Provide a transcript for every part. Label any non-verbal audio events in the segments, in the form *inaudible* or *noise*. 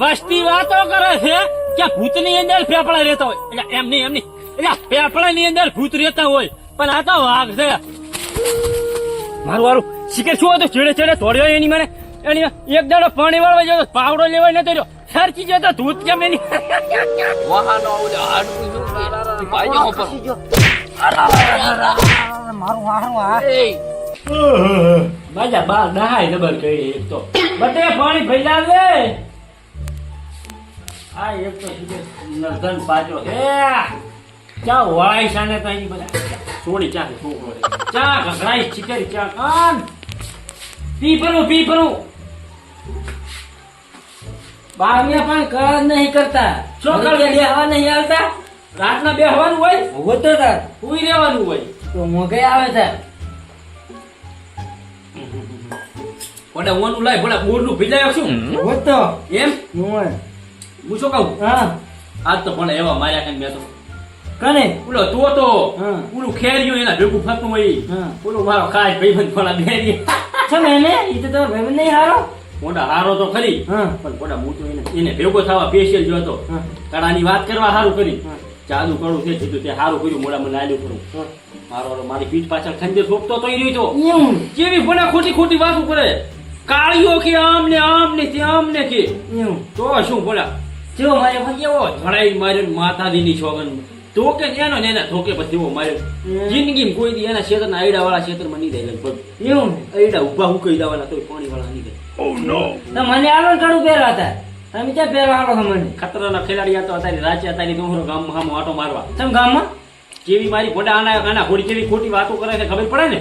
વસ્તી વાતો કરે છે કે ભૂતની અંદર ફેફડા રહેતા હોય. એટલે એમની એમની એટલે નહીં ની અંદર ભૂત રહેતા હોય. પણ આ તો વાઘ છે. મારું વારું શીખે શું હતું? છેડે છેડે તોડ્યો એની મને એની એક દાડો પાણી વાળવા જતો પાવડો લેવાય નતો રહ્યો. સરકી જતો ધૂત કેમ એની? મારું હારું આ એ. બાજા બાર નહાય ડબલ કરી એક તો. બધે પાણી ભેજા દે આ એક તો સીધે પાછો. એ ચા વાય સાને તો અહીં બધા? છોડી ચા છોકરો ચા ઘસરાઈ ચીકરી ચા કાન. પી પરું પી પરું બારમિયા પણ કર નહીં કરતા. શું કરે? બેહવા નહીં? આવતા રાતના બેહવાનું હોય? ઊભો તો તાર ઉઈ રહેવાનું હોય. તો મોગે આવે તાર ભલે ઓનું લાય ભલા બોરનું ભીજાયો શું? તો. એમ? હું હું શું કહું? હા. આજ તો પણ એવા માર્યા કઈ મેં તો. કને? ઓલો તો. તો. ઓલું ખેર્યું એના ભેગું ફરતું હોય. ઓલો મારો ખાસ ભાઈબંધ ફળા બેરી છે એને? એ તો તમારો ભાઈબંધ નહીં હારો? મોટા હારો તો ખરી. હા. પણ મોટા મોટું એને. એને ભેગો થવા પેશિયલ જો હતો કડાની વાત કરવા સારું કરી. ચાલુ કરું છે કીધું તે સારું કર્યું મોડા મને લાલ્યું કરું. મારો હારો મારી પીઠ પાછળ ખંજે સોપતો તો એ રહ્યો તો કેવી ભણા ખોટી ખોટી વાતો કરે. કાળીઓ કે આમ ને આમ ને તે આમ ને કે તો શું ભલા? જો મારે ભાઈ એવો ધડાઈ માર્યો ને માતાજીની છોગન. તો કે એનો ને એના ધોકે પછી એવો માર્યો. જિંદગી જિંદગીમાં કોઈ દી એના ક્ષેત્રના આયડા વાળા ક્ષેત્રમાં નહીં જાય લગભગ એવું આયડા ઊભા હુકાઈ દેવાના તોય પાણી વાળા નહીં જાય નો. મને આલો કાળું પહેરા હતા તમે ક્યાં પહેરવા આલો છો મને? ખતરાના ખેલાડી હતો તો અત્યારે રાચે અત્યારે તમારો ગામ હામો આટો મારવા. તમે ગામમાં? કેવી મારી ઘોડા આના આના ઘોડી કેવી ખોટી વાતો કરે છે ખબર પડે ને?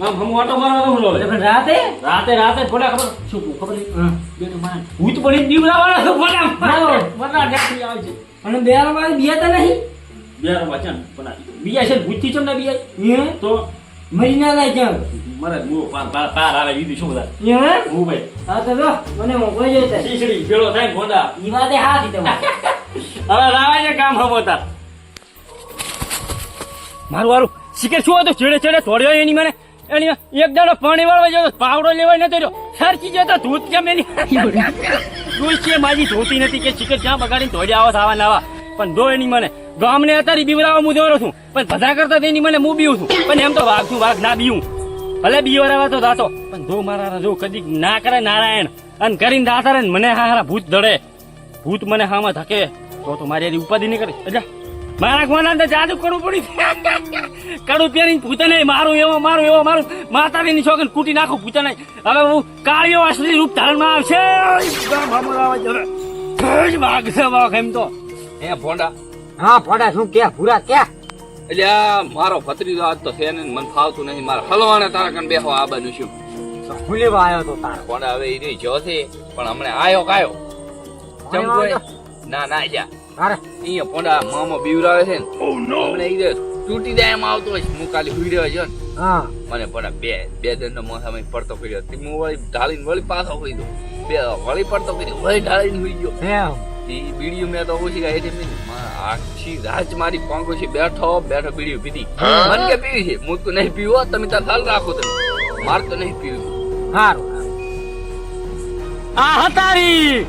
હામો ઓટો મારવા તો પણ રાતે? રાતે રાતે ઘોડા ખબર શું ખબર? હા. બેટો મારા ભૂત પડી દીવડાવાળા તો ઘોડા ના હોય. બધા નેકળી આવે છે. અને બેરા માં તો નહીં? બેર વચન પણ બીજા છે ભૂતથી ચમ ના બીજા હે? તો? મરી ના જાય ક્યાં? મારે મો પાર પાર આવે બીજું શું બધા? હે? હું ભાઈ. હા તો લો મને મોકલી જોઈ તાર. શીશડી ભેળો થાય ગોંડા ઈ વાતે હાથી તમારે. *laughs* હવે રાવાય ને કામ હમોતા. મારું વારું. શીખે શું હતું? છેડે છેડે તોડ્યો એની મને. એની એક દાડો પાણી વાળવા જતો પાવડો લેવાય નતો રહ્યો. સરકી જતો ધૂત કેમ એની? ડોશીએ માજી ધોતી નથી કે શીખર ક્યાં બગાડીને ધોડ્યા આવો આવા નાવા. પણ ધોય નહીં મને. ગામને અત્યારે બીવરાવા હું દોરો છું. પણ બધા કરતા તેની મને હું બીવું છું. પણ એમ તો વાઘ છું વાઘ ના બીવું. ભલે બીવરાવા તો દાતો પણ ધો મારા જો કદી ના કરે નારાયણ. અને કરીને દાતા મને હા હારા ભૂત ધડે. ભૂત મને હામાં ધકે તો તો મારી એની ઉપાધિ નહીં કરે. એટલે મારા ગોના અંદર જાદુ કરવું પડી કડું પહેરીને ભૂતે નહીં મારું એવો મારું એવો મારું માતાજીની છોકરી કૂટી નાખું ભૂતે નહીં હવે હું કાળીઓ અસલી રૂપ ધારણમાં આવશે. વાઘ એમ તો. હે ભોંડા. હા ફોડા શું કે ભૂરા ક્યાં એટલે આ મારો ભત્રીજો આજ તો છે ને મને ફાવતું નહીં. મારે હલવાને તારા કણ બેહો આ બાજુ શું? ભૂલી આવ્યો તો તાર. ભોંડા હવે ઈ રહ્યો છે પણ હમણાં આયો કાયો? ના ના જા. અરે અહીંયા પોંડા મામો બીવરાવે છે ને. હમણે ઈ રહ્યો તૂટી જાય એમ આવતો હોય હું કાલે હુઈ રહ્યો છો ને. હા. મને પોંડા બે બે દંડનો મોસામાં પડતો કર્યો તે હું વળી ઢાળીને વળી પાછો હોઈ દઉં બે વળી પડતો કર્યો વળી ઢાળીને હોઈ ગયો. એમ. ઈ બીડીઓ મેં તો ઓછી ગાય એટલે મેં આખી રાત મારી પાંગો છે બેઠો બેઠો બીડીઓ પીધી. મને કે પીવી છે? હું તો નહીં પીવો તમે તાર લાલ રાખો તમે. માર તો નહીં પીવું. સારું આ હતારી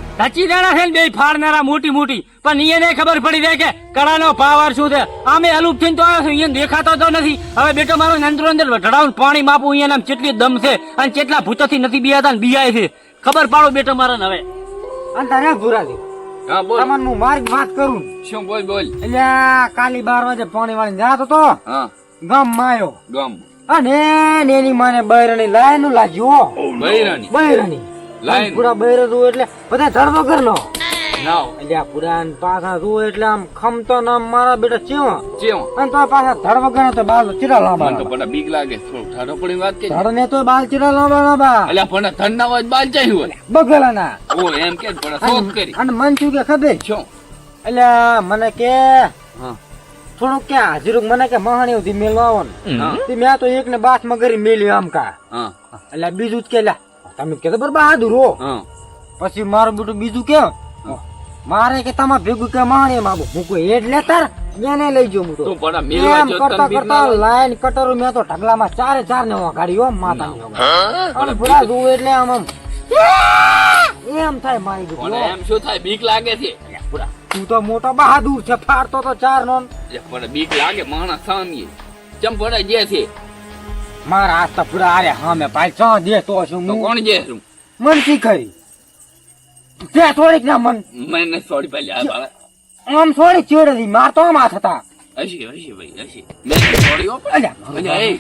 દેણા છે ને બે ફાડનારા મોટી મોટી. પણ એને ખબર પડી જાય કે કડાનો પાવર શું છે? આમે અલુપ થઈને તો આવ્યો છું અહીંયા દેખાતો તો નથી. હવે બેટો મારો અંદરો અંદર ઢળાવું પાણી માપું અહીંયા આમ કેટલી દમ છે અને કેટલા ભૂતોથી નથી બિયાતા ને બિયાય છે. ખબર પાડો બેટો મારા હવે. અને તારે ભૂરા દે હા બોલ. તમને હું માર્ગ વાત કરું. શું બોલ બોલ. એટલે કાલી બાર વાગે પાણી વાળી જાતો તો હા. ગમ માયો. ગમ. અને ને એની માને બૈરણી લાયનું લાગ્યો બૈરણી. બૈરાની લાઈન? પૂરા બહેરો જુઓ એટલે બધા ધરતો કરલો નાવ. અલ્યા પૂરા પાછા જુઓ એટલે આમ ખમતો ન મારા બેટા ચેવા. ચેવો? અને તો પાછા ધડ વગર તો બાલ ચીરા લાંબા તો પણ બીક લાગે. ઠાડો પડી વાત કે ધડ ને તો બાલ ચીરા લાંબા લાંબા. એટલે પણ ઠંડા હોય બાલ ચાહી હોય. બગલા ના ઓ એમ કે પણ શોધ કરી. અને મન થયું કે ખબર? છો? અલ્યા મને કે હા. થોડુંક કે હાજરું મને કે મહાણી સુધી મેલવા આવો ને. મેં તો એક ને બાથમાં કરી મેલ્યું આમ કા. એટલે બીજું જ કે લ્યા તમે કે બહાદુર હો પછી મારું બેટું બીજું કે? મારે કે તમારે ભેગું કે માણે માગું હું કોઈ એટલે લેતા એને લઈ ગયો તો. એમ કરતા કરતા લાઈન કટરો મેં તો ઢગલામાં ચારે ચાર ને ગાડીઓ માતા અને ભૂલા જોવું એટલે આમ આમ. એમ થાય મારી પણ એમ શું થાય? બીક લાગે છે. તું તો મોટો બહાદુર છે ફાડતો તો ચાર નો પણ બીક લાગે માણસ સામીએ ચમ પડે જે છે? મારા હાથ તો પૂરા આરે હામે ભાઈ ચા દે તો છું તો કોણ દે છું? મન શી કરી તે થોડીક ના મન. મેં નથી છોડી પેલી આ બાળા. આમ થોડી ચેડે દી માર તો માથ હતા. હસી હસી ભાઈ હસી. મેં નથી છોડી અલ્યા. એ.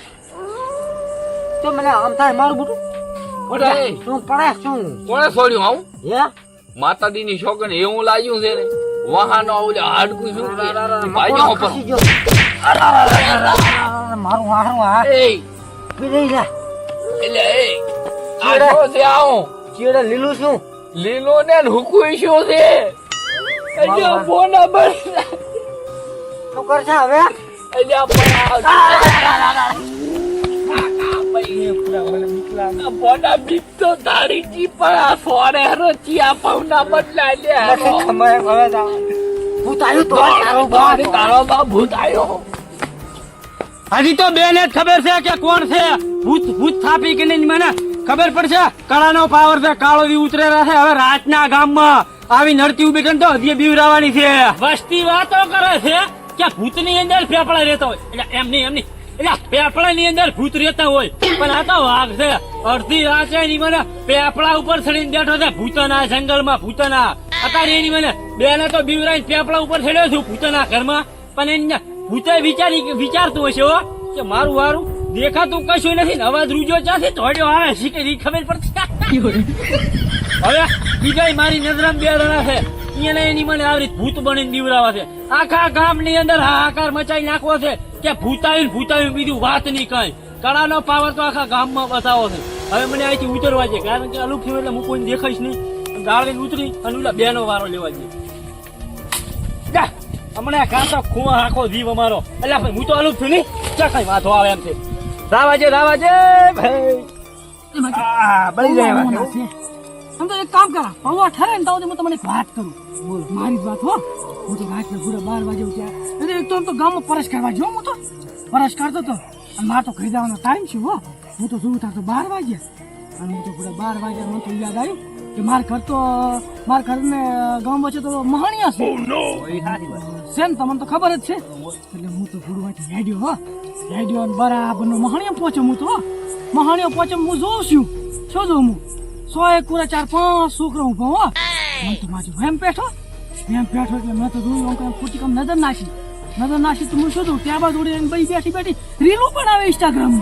તો મને આમ થાય મારું બુટુ? એ. શું પડે શું કોણે છોડ્યું આવું? હે? માતાજીની છોકરીને એવું લાગ્યું છે ને? વાહનો આવું હાડકું શું? ભાઈ ઉપર? મારું હારું હા એ એટલે એ આ શું છે આવું. ચેડે લીલું શું? લીલો ને હુકુઈ શું છે? અલ્યા ફોન બળ શું કરશે હવે? બીક તો તારી જી પણ આ સોરે રચિયા પૌના બદલા લે હવે ભૂત આવ્યું તો તારો બાપ. તારો બા ભૂત આવ્યો. હજી તો બેન જ ખબર છે કે કોણ છે. ભૂત ભૂત થાપી કે નહીં, મને ખબર પડશે. કાળાનો પાવર છે, કાળો દી ઉતરે છે હવે રાતના ગામમાં આવી નડતી ઊભી કરીને તો હજી બીવરાવાની છે. વસ્તી વાતો કરે છે કે ભૂતની અંદર ફેફડા રહેતા હોય. એટલે એમ નહીં એમ નહીં. એટલે પેપડા ની અંદર ભૂત રહેતા હોય. પણ આ તો વાઘ છે. અડધી રાત છે એની મને પેપડા ઉપર ચડીને બેઠો છે. ભૂતના જંગલમાં, ભૂતના. અત્યારે એની મને બેને તો બીવરાઈને પેપડા ઉપર ચડ્યો છું, ભૂતના ઘરમાં. પણ એની ભૂતે વિચારી વિચારતું હશે હો, કે મારું વારું દેખાતું કશું નથી ને અવાજ રૂજો ચાથી ધોડ્યો આવે છે કે ખબર પડતી. હવે બીજા મારી નજરમાં બે રણા છે. એને એની મને આવી રીતે ભૂત બનીને દીવરાવા છે. આખા ગામની અંદર હાહાકાર મચાઈ નાખવો છે કે ભૂતાયું ભૂતાયું બીજું વાત નહીં કઈ. કળાનો પાવર તો આખા ગામમાં બતાવો છે. હવે મને અહીંથી ઉતરવા છે કારણ કે અલુખ્યું એટલે હું કોઈને દેખાઈશ નહીં. ગાળીને ઉતરી અને ઓલા બેનો વારો લેવા જઈએ હમણાં ખાતો ખૂવા આખો જીવ અમારો. એટલે ભાઈ હું તો અલુપ છું નહીં. ચા કઈ વાંધો આવે એમ છે. રાવાજે રાવાજે ભાઈ. આ, બળી જાય. આમ તો એક કામ કરા પૌવા ઠરે ને તો હું તમને વાત કરું. મારી વાત હો. હું તો રાત્રે પૂરા બાર વાગે ઉઠ્યા. એટલે એક તો આમ તો ગામમાં પરસ કરવા જો હું તો. પરસ કરતો તો. અને મારે તો ઘરે જવાનો ટાઈમ છે હો. હું તો જોઉં ત્યાં તો બાર વાગ્યા. અને હું તો પૂરા બાર વાગ્યા મને તો યાદ આવ્યું. કે માર ઘર તો માર ઘરને ગામ વચ્ચે તો મહાણિયા છે. સેમ તમને તો ખબર જ છે. એટલે હું તો ગુરુવાથી હેડ્યો હો. હેડ્યો અને બરાબર નો મહાણિયા પહોંચ્યો હું તો હો. મહાણિયા પહોંચ્યો હું જોઉં છું. શું જોઉં હું? સો એક પૂરા ચાર પાંચ છોકરો ઊભા હો. મને તો માજો વેમ પેઠો વેમ પેઠો એટલે મેં તો જોયું અંકલ ખોટી કામ નજર નાખી. નજર નાખી તો હું શું જોઉં? ત્યાં બાદ ઉડી બેઠી બેઠી રીલું પણ આવે ઇન્સ્ટાગ્રામ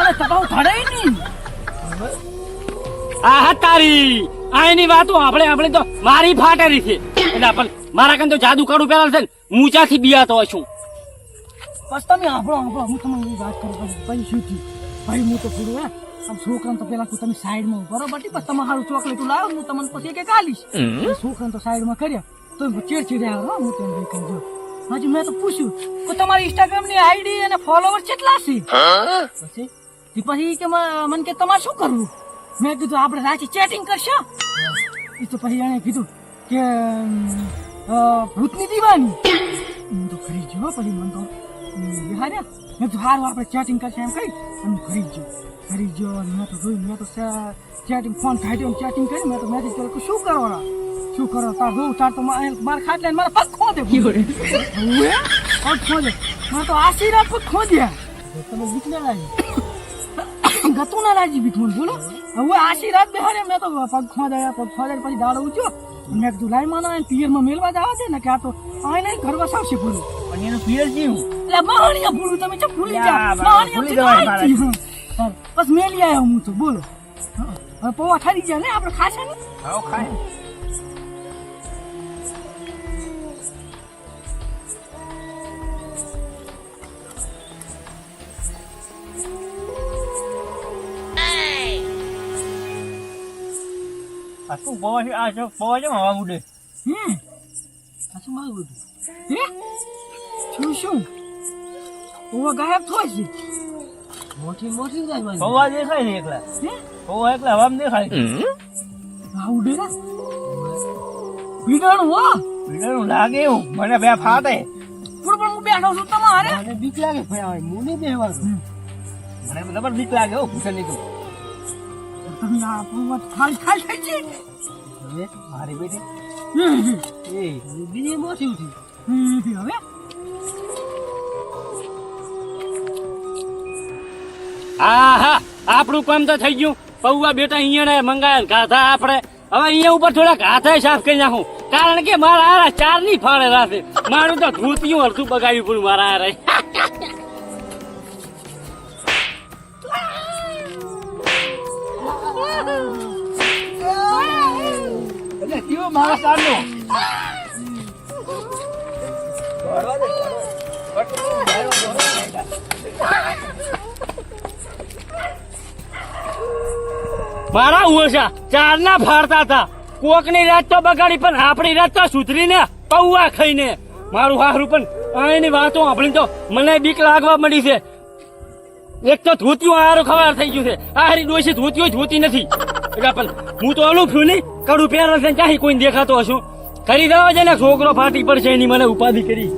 અરે તપાવ ધડે નહીં. આ તારી! આ એની વાતો આપણે આપણે તો મારી ફાટેરી છે. એટલે પણ મારા કન તો જાદુ કાઢું પેલા છે ને થી બિયાતો હોય છું. બસ તમે આપણો આપણો હું તમને વાત કરું પછી પછી શું થયું? ભાઈ હું તો પૂરું હે આમ છોકરાને તો પેલા તમે સાઈડમાં ઊભા બટી પછી તમારું ચોકલેટ લાવો હું તમને પછી કે એટલે છોકરાને તો સાઈડમાં કર્યા તો ચીડચીડ આવ્યો હું તમને કહી. દઉં હજી મેં તો પૂછ્યું કે તમારી ઇન્સ્ટાગ્રામની આઈડી અને ફોલોવર કેટલા છે? પછી પછી કે મને કે તમારે શું કરવું? મેં કીધું આપણે રાતે ચેટિંગ કરશો? એ તો પછી એણે કીધું કે ભૂતની દીવાની. હું તો ખરી ગયો પછી મને તો બિહાર્યા મેં તો સારું આપણે ચેટિંગ કરશે એમ કહી અને ખરી ગયો ખરી ગયો મેં તો જોયું મેં તો ચેટિંગ ફોન કાઢ્યો ચેટિંગ કરી મેં તો મેસેજ કર્યો કે શું કરવાના શું કરો તાર જોઉં તાર તો મારે માર ખાટલે મારા પગ ખોદે પગ ખોદે. મારે તો આશીર્વાદ પગ ખોદ્યા. તમે બીક ના લાગી ગતું ના રાજી બીઠું બોલો. હવે આશીર્વાદ બેહાડે મેં તો પગ ખોદાયા પગ ખોદાયા પછી દાડો ઉચ્યો મેં કીધું લાઈ માના પિયરમાં મેલવા આવે છે ને કે આ તો આ નહીં ઘર વસાવશે પૂરું પણ એનું પિયર જીવ એટલે મહાણિયા પૂરું તમે ચમ ભૂલી યા, મહાણિયા બસ મેલી આવ્યો હું તો બોલો. હવે પૌવા ઠરી ગયા ને આપણે ખાશે ને? હાવ ખાય શું પવા છે આ શું પવા છે હવા ઉડે. હમ. શું મારું બધું. હે? શું શું? પૌવા ગાયબ થાય છે. મોટી મોટી જાય મારી. પવા દેખાય ને એકલા. હે? પવા એકલા હવામાં દેખાય આ ઉડે ને? ભીડાણું હો. બીજાનું લાગે એવું. મને બે ફાટે. પણ પણ હું બેઠો છું તમારે. મને બીક લાગે. ભાઈ મને બેહવાનું મને બરાબર બીક લાગે હો. ભૂષણની તો તમે આ આપણું ખાલી ખાલી છે હવે મારી બેટી? હમ, હમ. એ બીજી બહુ થયું છે હવે? હા હા આપણું કામ તો થઈ ગયું. પૌવા બેટા અહીંયા મંગાયા ને ગાધા આપણે. હવે અહીંયા ઉપર થોડાક હાથે સાફ કરી નાખું. કારણ કે મારા હારા ચારની ફાળે રાખે મારું તો ધૂતિયું અડધું બગાડ્યું પણ મારા હારે. એટલે કયો મારા સારનો મારા ઓછા ચાર ના ફાડતા હતા. કોકની રાત તો બગાડી, પણ આપણી રાત તો સુધરીને પૌવા ખાઈને. મારું હારું પણ એની વાતો આપણી તો મને બીક લાગવા મળી છે. એક તો ધોતિયું હારું ખબર થઈ ગયું છે. આ હારી ડોસી ધોતિયું ધોતી નથી. એટલે હું તો ઓલું છું નહીં. કડું પહેરો છે ક્યાંય કોઈ દેખાતો હશું. કરી દેવા છે ને, છોકરો ફાટી પડશે એની મને ઉપાધિ કરી.